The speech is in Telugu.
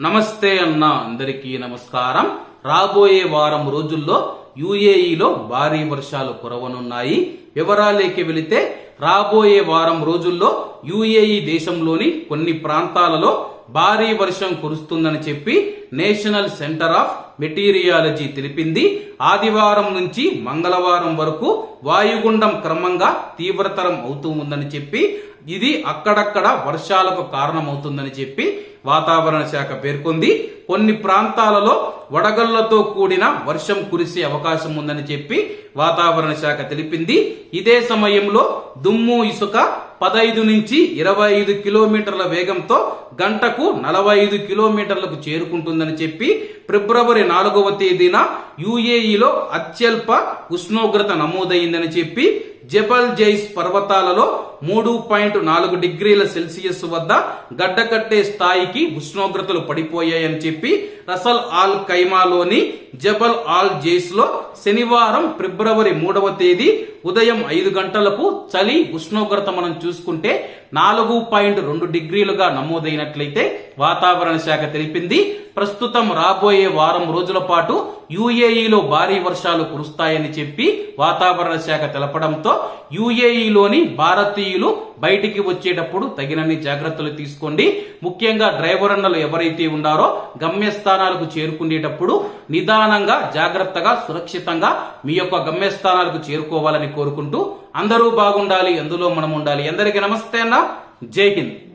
నమస్తే అన్న అందరికీ నమస్కారం. రాబోయే వారం రోజుల్లో యుఏఈలో భారీ వర్షాలు కురవనున్నాయి. వివరాలేకి వెళితే రాబోయే వారం రోజుల్లో యుఏఈ దేశంలోని కొన్ని ప్రాంతాలలో భారీ వర్షం కురుస్తుందని చెప్పి నేషనల్ సెంటర్ ఆఫ్ మెటీరియాలజీ తెలిపింది. ఆదివారం నుంచి మంగళవారం వరకు వాయుగుండం క్రమంగా తీవ్రతరం అవుతూ ఉందని చెప్పి ఇది అక్కడక్కడ వర్షాలకు కారణమవుతుందని చెప్పి వాతావరణ శాఖ పేర్కొంది. కొన్ని ప్రాంతాలలో వడగళ్ళతో కూడిన వర్షం కురిసే అవకాశం ఉందని చెప్పి వాతావరణ శాఖ తెలిపింది. ఇదే సమయంలో దుమ్ము ఇసుక పదైదు నుంచి ఇరవై ఐదు కిలోమీటర్ల వేగంతో గంటకు నలభై ఐదు కిలోమీటర్లకు చేరుకుంటుందని చెప్పి ఫిబ్రవరి నాలుగవ తేదీన యుఏఈలో అత్యల్ప ఉష్ణోగ్రత నమోదైందని చెప్పి జబల్ జైస్ పర్వతాలలో మూడు పాయింట్ నాలుగు డిగ్రీల సెల్సియస్ వద్ద గడ్డకట్టే స్థాయికి ఉష్ణోగ్రతలు పడిపోయాయని చెప్పి రసల్ ఆల్ కైమాలోని జబల్ ఆల్ జైస్లో శనివారం ఫిబ్రవరి మూడవ తేదీ ఉదయం ఐదు గంటలకు చలి ఉష్ణోగ్రత మనం చూసుకుంటే నాలుగు పాయింట్ రెండు డిగ్రీలుగా నమోదైనట్లయితే వాతావరణ శాఖ తెలిపింది. ప్రస్తుతం రాబోయే వారం రోజుల పాటు యుఏఈలో భారీ వర్షాలు కురుస్తాయని చెప్పి వాతావరణ శాఖ తెలపడంతో యుఏఈలోని భారతీయులు బయటికి వచ్చేటప్పుడు తగినన్ని జాగ్రత్తలు తీసుకోండి. ముఖ్యంగా డ్రైవర్ అన్నలు ఎవరైతే ఉన్నారో గమ్యస్థానాలకు చేరుకునేటప్పుడు నిదానంగా జాగ్రత్తగా సురక్షితంగా మీ యొక్క గమ్యస్థానాలకు చేరుకోవాలని కోరుకుంటూ అందరూ బాగుండాలి ఎందులో మనం ఉండాలి అందరికీ నమస్తే అన్న. జై హింద్.